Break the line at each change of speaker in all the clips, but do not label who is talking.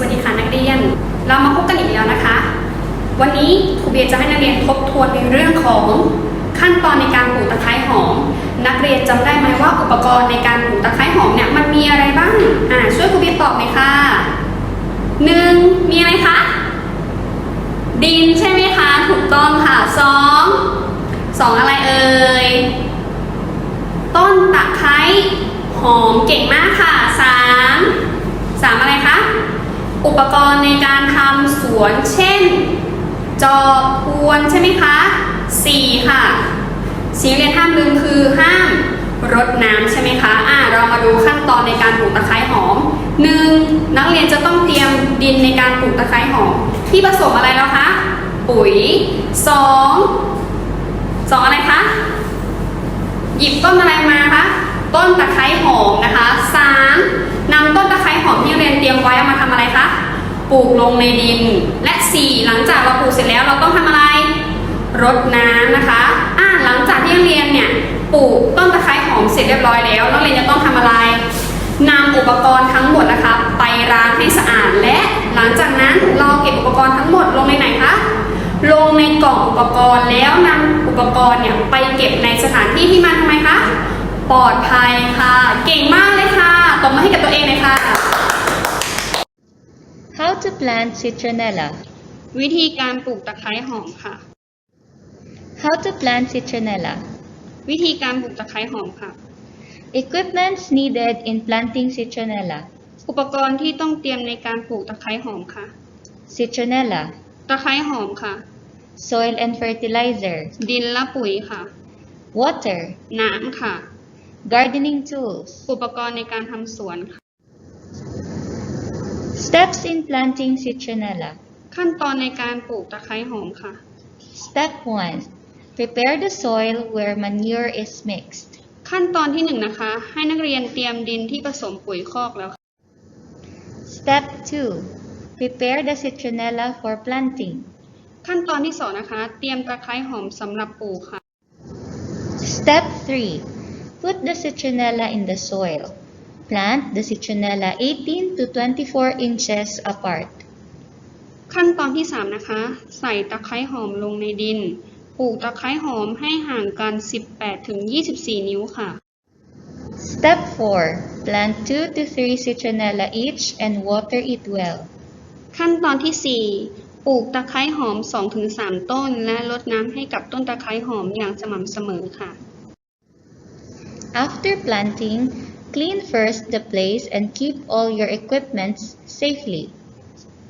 วัสดีค่ะนักเรียน เรามาพบกันอีกแล้วนะคะ วันนี้ครูเบียร์จะให้นักเรียนทบทวนในเรื่องของขั้นตอนในการปลูกตะไคร้หอม นักเรียนจำได้ไหมว่าอุปกรณ์ในการปลูกตะไคร้หอมเนี่ยมันมีอะไรบ้างอ่าช่วยครูเบียร์ตอบหน่อยค่ะหนึ่งมีอะไรคะดินใช่ไหมคะถูกต้องค่ะสองสองอะไรเอ่ยต้นตะไคร้หอมเก่งมากค่ะสามสามอะไรคะ อุปกรณ์ในการทำสวนเช่น จอบพวนใช่ไหมคะสี่ค่ะสิ่งที่เรียนห้ามลืมคือห้ามรดน้ำใช่ไหมคะอ่าเรามาดูขั้นตอนในการปลูกตะไคร้หอมหนึ่งนักเรียนจะต้องเตรียมดินในการปลูกตะไคร้หอม ที่ผสมอะไรแล้วคะ ปุ๋ยสองสองอะไรคะ หยิบต้นอะไรมาคะ ต้นตะไคร้หอมนะคะสามนำต้นตะไคร้หอมที่เรียนเตรียมไว้เอามาทำอะไรคะ ปลูกลงในดิน และสี่หลังจากเราปลูกเสร็จแล้วเราต้องทำอะไร รดน้ำนะคะอ่าหลังจากที่เรียนเนี่ยปลูกต้นตะไคร้หอมเสร็จเรียบร้อยแล้วนักเรียนจะต้องทำอะไรนำอุปกรณ์ทั้งหมดนะคะ ไปล้างให้สะอาดและหลังจากนั้นเราเก็บอุปกรณ์ทั้งหมดลงในไหนคะลงในกล่องอุปกรณ์แล้วนำอุปกรณ์เนี่ยไปเก็บในสถานที่ที่มันทำไมคะ ปลอดภัยค่ะ เก่งมากเลยค่ะตบมือให้กับตัวเองเลยค่ะ
How to plant citronella.
วิธีการปลูกตะไคร้หอมค่ะ
How to plant citronella.
วิธีการปลูกตะไคร้หอมค่ะ
Equipments needed in planting citronella.
อุปกรณ์ที่ต้องเตรียมในการปลูกตะไคร้หอมค่ะ
Citronella.
ตะไคร้หอมค่ะ
Soil and fertilizer.
ดินและปุ๋ยค่ะ
Water.
น้ำค่ะ
Gardening tools.
อุปกรณ์ในการทำสวนค่ะ
Steps in planting citronella.
ขั้นตอนในการปลูกตะไคร้หอมค่ะ
Step 1. Prepare the soil where manure is mixed.
ขั้นตอนที่หนึ่งนะคะ ให้นักเรียนเตรียมดินที่ผสมปุ๋ยคอกแล้วค่ะ
Step 2. Prepare the citronella for planting.
ขั้นตอนที่สองนะคะ เตรียมตะไคร้หอมสำหรับปลูกค่ะ
Step 3. Put the citronella in the soil. Plant the citronella 18 to 24 inches apart.
ขั้นตอนที่สามนะคะ ใส่ตะไคร้หอมลงในดิน ปลูกตะไคร้หอมให้ห่างกัน 18 ถึง 24 นิ้วค่ะ
Step 4. Plant 2 to 3 citronella each and water it well.
ขั้นตอนที่ 4 ปลูกตะไคร้หอม 2-3 ต้น และรดน้ำให้กับต้นตะไคร้หอมอย่างสม่ำเสมอค่ะ
After planting, clean first the place and keep all your equipments safely.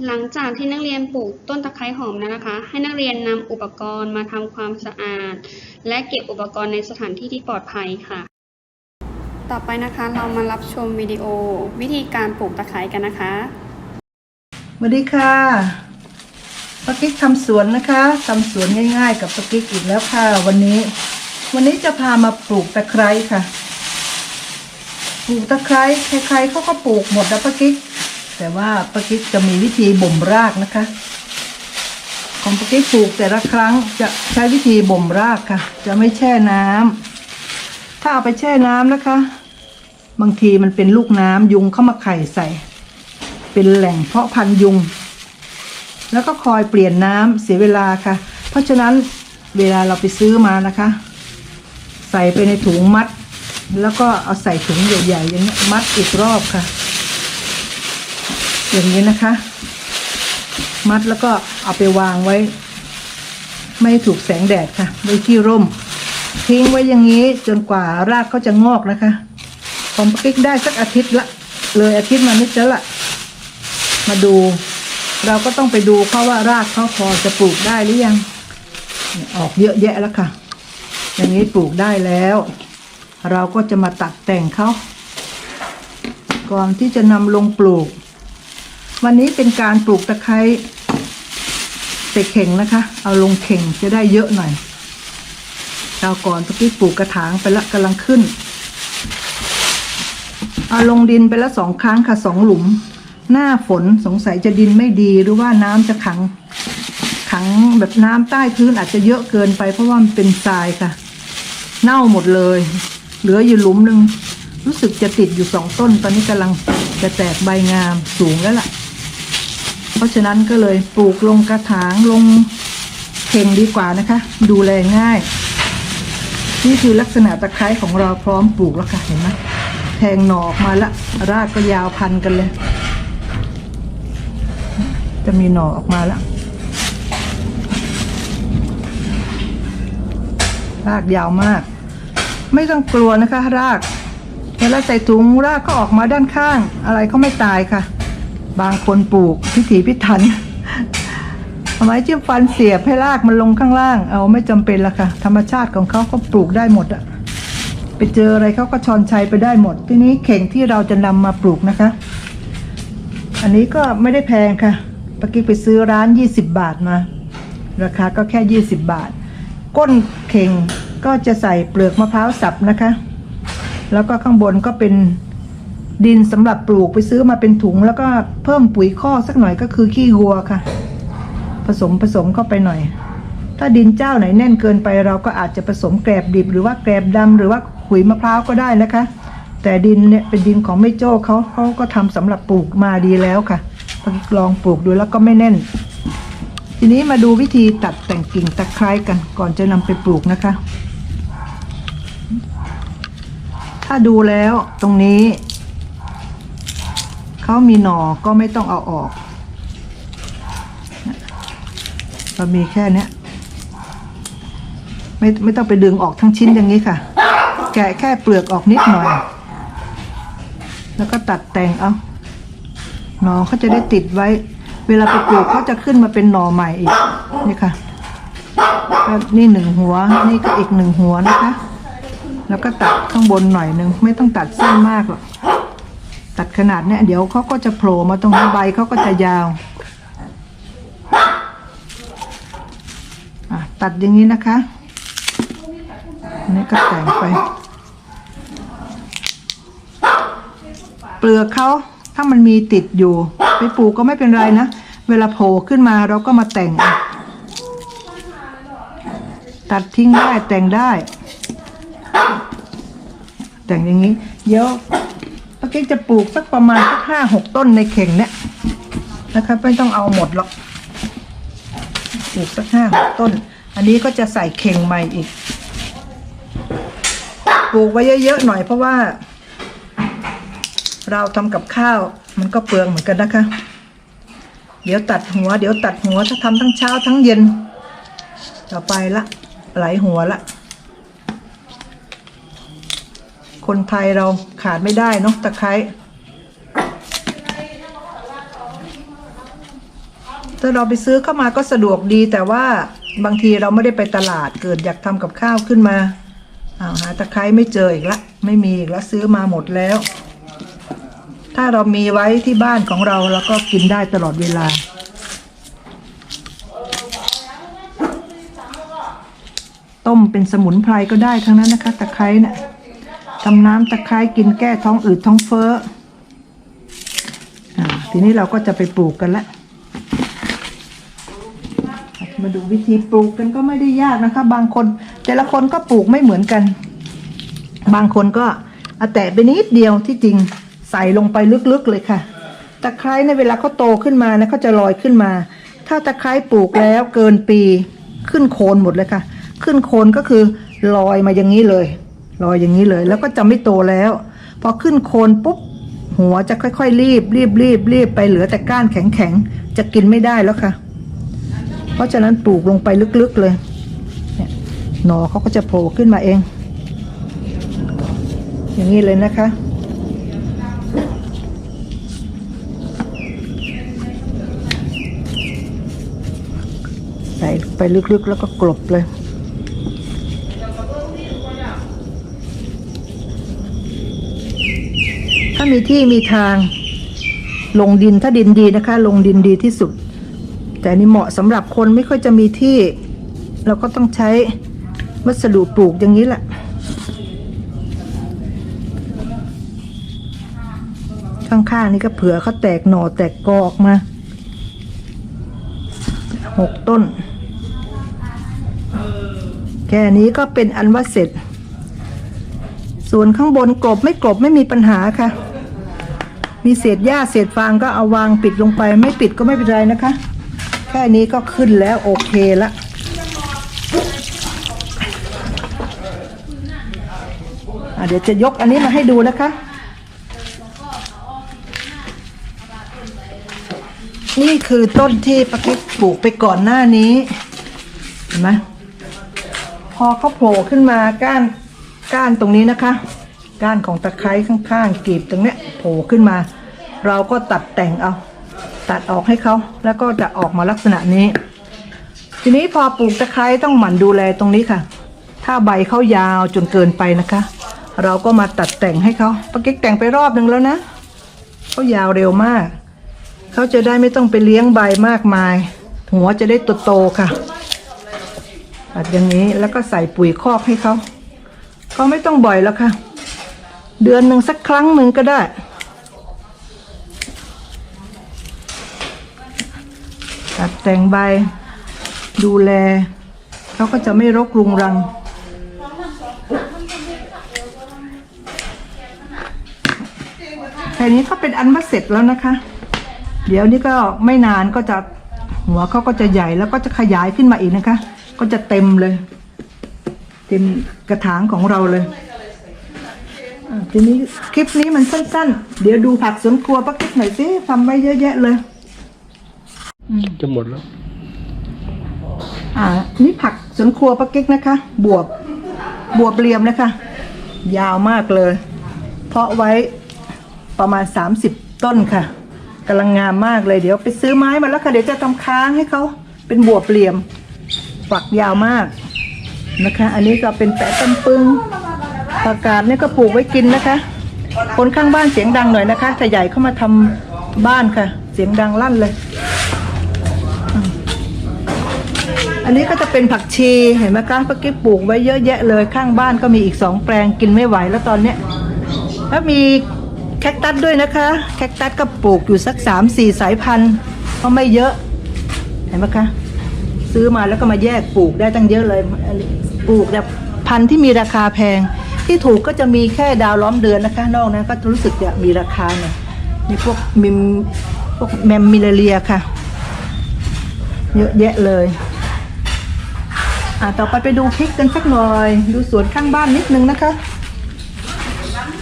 หลังจากที่นักเรียนปลูกต้นตะไคร้หอมแล้วนะคะ ให้นักเรียนนำอุปกรณ์มาทำความสะอาด และเก็บอุปกรณ์ในสถานที่ที่ปลอดภัยค่ะ ต่อไปนะคะเรามารับชมวิดีโอ วิธีการปลูกตะไคร้กันนะคะ
สวัสดีค่ะป้ากิ๊กทำสวนนะคะทำสวนง่ายๆ กับป้ากิ๊กอีกแล้วค่ะวันนี้ วันนี้จะพามาปลูกตะไคร้ค่ะ ปลูกตะไคร้ใครๆเขาก็ปลูกหมดนะป้ากิ๊ก แต่ว่าป้ากิ๊กจะมีวิธีบ่มรากนะคะ ของป้ากิ๊กปลูกแต่ละครั้งจะใช้วิธีบ่มรากค่ะ จะไม่แช่น้ำถ้าเอาไปแช่น้ำนะคะ บางทีมันเป็นลูกน้ำยุงเข้ามาไข่ใส่ เป็นแหล่งเพาะพันธุ์ยุง แล้วก็คอยเปลี่ยนน้ำเสียเวลาค่ะ เพราะฉะนั้นเวลาเราไปซื้อมานะคะ ใส่ไปในถุงมัด แล้วก็เอาใส่ถุงใหญ่ๆอย่างนี้มัดอีกรอบค่ะ อย่างนี้นะคะ มัดแล้วก็เอาไปวางไว้ ไม่ถูกแสงแดดค่ะไว้ที่ร่ม ทิ้งไว้อย่างนี้จนกว่ารากเขาจะงอกนะคะผมปกิ๊กได้สักอาทิตย์ละ เลยอาทิตย์มานิดแล้วละมาดู เราก็ต้องไปดูเพราะว่ารากเขาพอจะปลูกได้หรือยัง ออกเยอะแยะแล้วค่ะ อย่างนี้ปลูกได้แล้ว เราก็จะมาตัดแต่งเขาก่อนที่จะนำลงปลูก วันนี้เป็นการปลูกตะไคร้ใส่เข่งนะคะ เอาลงเข่งจะได้เยอะหน่อยคราวก่อนตะกี้ปลูกกระถางไปละกำลังขึ้น เอาลงดินไปละสองครั้งค่ะสองหลุม หน้าฝนสงสัยจะดินไม่ดีหรือว่าน้ำจะขังขังแบบน้ำใต้พื้นอาจจะเยอะเกินไปเพราะว่ามันเป็นทรายค่ะ เน่าหมดเลย เหลืออยู่หลุมหนึ่งรู้สึกจะติดอยู่สองต้น ตอนนี้กำลังจะแตกใบงามสูงแล้วล่ะ เพราะฉะนั้นก็เลยปลูกลงกระถางลงเข่งดีกว่านะคะ ดูแลง่าย นี่คือลักษณะตะไคร้ของเราพร้อมปลูกแล้วค่ะเห็นไหมแทงหนอกมาล้วรากก็ยาวพันกันเลย จะมีหนอออกมาแล้ว รากยาวมาก ไม่ต้องกลัวนะคะ รากเวลาใส่ถุงรากก็ออกมาด้านข้าง อะไรก็ไม่ตายค่ะ บางคนปลูกพิถีพิถันเอาไม้จิ้มฟันเสียบให้รากมันลงข้างล่าง เอาไม่จำเป็นละค่ะ ธรรมชาติของเขาก็ปลูกได้หมดอะไปเจออะไรเขาก็ชอนชัยไปได้หมด ทีนี้เข่งที่เราจะนำมาปลูกนะคะ อันนี้ก็ไม่ได้แพงค่ะปกี้ไปซื้อร้าน 20 บาทมา ราคาก็แค่ 20 บาท ก้นเข่งก็จะใส่เปลือกมะพร้าวสับนะคะ แล้วก็ข้างบนก็เป็นดินสำหรับปลูกไปซื้อมาเป็นถุง แล้วก็เพิ่มปุ๋ยข้อสักหน่อยก็คือขี้วัวค่ะ ผสมผสมเข้าไปหน่อย ถ้าดินเจ้าไหนแน่นเกินไปเราก็อาจจะผสมแกลบดิบหรือว่าแกลบดำหรือว่าขุยมะพร้าวก็ได้นะคะ แต่ดินเนี่ยเป็นดินของแม่โจ้เขาเขาก็ทำสำหรับปลูกมาดีแล้วค่ะลองปลูกดูแล้วก็ไม่แน่น ทีนี้มาดูวิธีตัดแต่งกิ่งตะไคร้กันก่อนจะนำไปปลูกนะคะ ถ้าดูแล้วตรงนี้ เขามีหน่อก็ไม่ต้องเอาออกเรามีแค่เนี้ยไม่ไม่ต้องไปดึงออกทั้งชิ้นอย่างนี้ค่ะ แกะแค่เปลือกออกนิดหน่อย แล้วก็ตัดแต่งเอาหนอเขาจะได้ติดไว้ เวลาไปปลูกเขาจะขึ้นมาเป็นหน่อใหม่อีกนี่ค่ะนี่หนึ่งหัว นี่ก็อีกหนึ่งหัวนะคะ แล้วก็ตัดข้างบนหน่อยหนึ่งไม่ต้องตัดสั้นมากหรอกตัดขนาดเนี้ยเดี๋ยวเขาก็จะโผล่มาตรงนี้ใบเขาก็จะยาวตัดอย่างนี้นะคะอันนี้ก็แต่งไป เปลือกเขา ถ้ามันมีติดอยู่ไปปลูกก็ไม่เป็นไรนะ เวลาโผล่ขึ้นมาเราก็มาแต่ง ตัดทิ้งได้แต่งได้ แต่งอย่างนี้ เดี๋ยวป้าเก๊กจะปลูกสักประมาณสักห้าหกต้นในเข่งเนี่ยนะคะไม่ต้องเอาหมดหรอกปลูกสักห้าหกต้น อันนี้ก็จะใส่เข่งใหม่อีก ปลูกไว้เยอะๆหน่อยเพราะว่า เราทำกับข้าว มันก็เปลืองเหมือนกันนะคะ เดี๋ยวตัดหัว เดี๋ยวตัดหัวถ้าทำทั้งเช้าทั้งเย็น ต่อไปละไหลหัวละ คนไทยเราขาดไม่ได้นาะตะไคร้ถ้าเราไปซื้อเข้ามาก็สะดวกดีแต่ว่าบางทีเราไม่ได้ไปตลาดเกิดอยากทำกับข้าวขึ้นมาอ้าวหาตะไคร้ไม่เจออีกละ ไม่มีอีกแล้วซื้อมาหมดแล้ว ถ้าเรามีไว้ที่บ้านของเราเราก็กินได้ตลอดเวลา ต้มเป็นสมุนไพรก็ได้ทั้งนั้นนะคะ ตะไคร้เนะ่ะทำน้ำตะไคร้กินแก้ท้องอืดท้องเฟ้ออทีนี้เราก็จะไปปลูกกันละมาดูวิธีปลูกกันก็ไม่ได้ยากนะคะ บางคนแต่ละคนก็ปลูกไม่เหมือนกัน บางคนก็อาแตะไปนิดเดียวที่จริง ใส่ลงไปลึกๆเลยค่ะ ตะไคร้ในเวลาเขาโตขึ้นมานะเขาจะลอยขึ้นมา ถ้าตะไคร้ปลูกแล้วเกินปีขึ้นโคนหมดเลยค่ะ ขึ้นโคนก็คือลอยมาอย่างนี้เลย ลอยอย่างนี้เลย แล้วก็จะไม่โตแล้ว พอขึ้นโคนปุ๊บหัวจะค่อยๆ รีบรีบรีบรีบไปเหลือแต่ก้านแข็งๆจะกินไม่ได้แล้วค่ะ เพราะฉะนั้นปลูกลงไปลึกๆเลยเนี่ยหน่อเขาก็จะโผล่ขึ้นมาเอง อย่างนี้เลยนะคะ ใส่ไปลึกๆแล้วก็กลบเลยถ้ามีที่มีทางลงดินถ้าดินดีนะคะ ลงดินดีที่สุด แต่นนี่เหมาะสำหรับคนไม่ค่อยจะมีที่ เราก็ต้องใช้วัสดุปลูกอย่างนี้แหละข้างๆนี่ก็เผื่อเขาแตกหน่อแตกกอออกมาหกต้น แค่นี้ก็เป็นอันว่าเสร็จ ส่วนข้างบนกลบไม่กลบไม่มีปัญหาค่ะ มีเศษหญ้าเศษฟางก็เอาวางปิดลงไป ไม่ปิดก็ไม่เป็นไรนะคะ แค่นี้ก็ขึ้นแล้วโอเคละเดี๋ยวจะยกอันนี้มาให้ดูนะคะ นี่คือต้นที่ป้ากิ๊กปลูกไปก่อนหน้านี้ เห็นไหม พอเขาโผล่ขึ้นมาก้านก้านตรงนี้นะคะ ก้านของตะไคร้ข้างๆกลีบตรงเนี้ยโผล่ขึ้นมา เราก็ตัดแต่งเอา ตัดออกให้เขาแล้วก็จะออกมาลักษณะนี้ ทีนี้พอปลูกตะไคร้ต้องหมั่นดูแลตรงนี้ค่ะ ถ้าใบเขายาวจนเกินไปนะคะ เราก็มาตัดแต่งให้เขาป้ากิ๊กแต่งไปรอบหนึ่งแล้วนะเขายาวเร็วมากเขาจะได้ไม่ต้องไปเลี้ยงใบมากมาย หัวจะได้โตๆค่ะ ตัดอย่างนี้แล้วก็ใส่ปุ๋ยคอกให้เขาก็ไม่ต้องบ่อยแล้วค่ะ เดือนหนึ่งสักครั้งหนึ่งก็ได้ ตัดแต่งใบ ดูแลเขาก็จะไม่รกรุงรังแค่นี้ก็เป็นอันว่าเสร็จแล้วนะคะ เดี๋ยวนี้ก็ไม่นานก็จะหัวเขาก็จะใหญ่แล้วก็จะขยายขึ้นมาอีกนะคะ ก็จะเต็มเลย เต็มกระถางของเราเลยอะทีนี้คลิปนี้มันสั้นๆ เดี๋ยวดูผักสวนครัวป้ากิ๊กหน่อยสิทำไว้เยอะแยะเลย
จะหมดแล้ว
อ่า นี่ผักสวนครัวป้ากิ๊กนะคะ บวบบวบเหลี่ยมนะคะ ยาวมากเลย เพาะไว้ประมาณ 30 ต้นค่ะกำลังงามมากเลยเดี๋ยวไปซื้อไม้มาแล้วค่ะ เดี๋ยวจะทำค้างให้เขาเป็นบวบเหลี่ยม ฝักยาวมากนะคะ อันนี้ก็เป็นแปะตำปึงผักกาดเนี่ยก็ปลูกไว้กินนะคะ คนข้างบ้านเสียงดังหน่อยนะคะถ้าใหญ่เข้ามาทำบ้านค่ะ เสียงดังลั่นเลย อันนี้ก็จะเป็นผักชีเห็นไหมคะเมื่อกี้ปลูกไว้เยอะแยะเลยข้างบ้านก็มีอีกสองแปลงกินไม่ไหวแล้วตอนเนี้ยแล้วมีแคคตัสด้วยนะคะ แคคตัสก็ปลูกอยู่สักสามสี่สายพันธุ์ก็ไม่เยอะ เห็นไหมคะ ซื้อมาแล้วก็มาแยกปลูกได้ตั้งเยอะเลยปลูกแบบพันธุ์ที่มีราคาแพง ที่ถูกก็จะมีแค่ดาวล้อมเดือนนะคะ นอกนั้นก็รู้สึกจะมีราคาหน่อยมีพวกมิมพวกแมมมิลเลียค่ะ เยอะแยะเลยอ่าต่อไปไปดูพริกกันสักหน่อย ดูสวนข้างบ้านนิดนึงนะคะ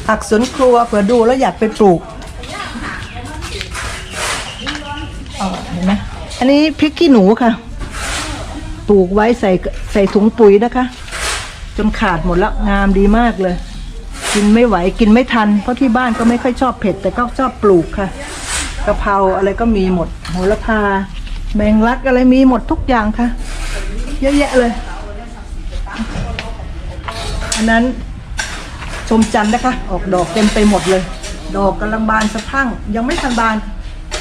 ผักสวนครัวเผื่อดูแล้วอยากไปปลูกอ๋อเห็นไหมอันนี้พริกขี้หนูค่ะ ปลูกไว้ใส่ใส่ถุงปุ๋ยนะคะ จนขาดหมดแล้วงามดีมากเลย กินไม่ไหวกินไม่ทัน เพราะที่บ้านก็ไม่ค่อยชอบเผ็ด แต่ก็ชอบปลูกค่ะกะเพราอะไรก็มีหมดโหระพา แมงลักอะไรมีหมดทุกอย่างค่ะ เยอะแยะเลย อันนั้นชมจันนะคะ ออกดอกเต็มไปหมดเลย ดอกกำลังบานสะพั่ง ยังไม่ทันบาน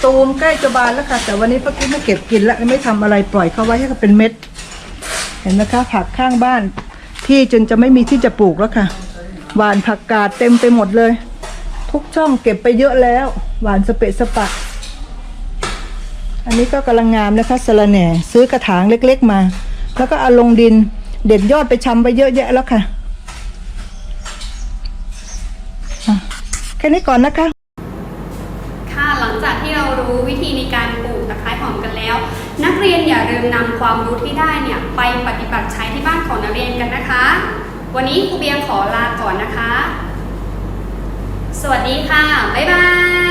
ตูมใกล้จะบานแล้วค่ะ แต่วันนี้ป้ากิ๊กไม่เก็บกินแล้วไม่ทำอะไรปล่อยเขาไว้ให้เขาเป็นเม็ด เห็นไหมคะผักข้างบ้าน ที่จนจะไม่มีที่จะปลูกแล้วค่ะหวานผักกาดเต็มไปหมดเลย ทุกช่องเก็บไปเยอะแล้วหวานสเปะสปะ อันนี้ก็กำลังงามนะคะสะระแหน่ซื้อกระถางเล็กๆมา แล้วก็เอาลงดินเด็ดยอดไปชำไปเยอะแยะแล้วค่ะอะแค่นี้ก่อนนะ
คะหลังจากที่เรารู้วิธีในการปลูกตะไคร้หอมกันแล้ว นัก เรียนอย่าลืมนำความรู้ที่ได้เนี่ยไปปฏิบัติใช้ที่บ้านของนักเรียนกันนะคะ วันนี้ครูเบียงขอลาก่อนนะคะ สวัสดีค่ะ บ๊ายบาย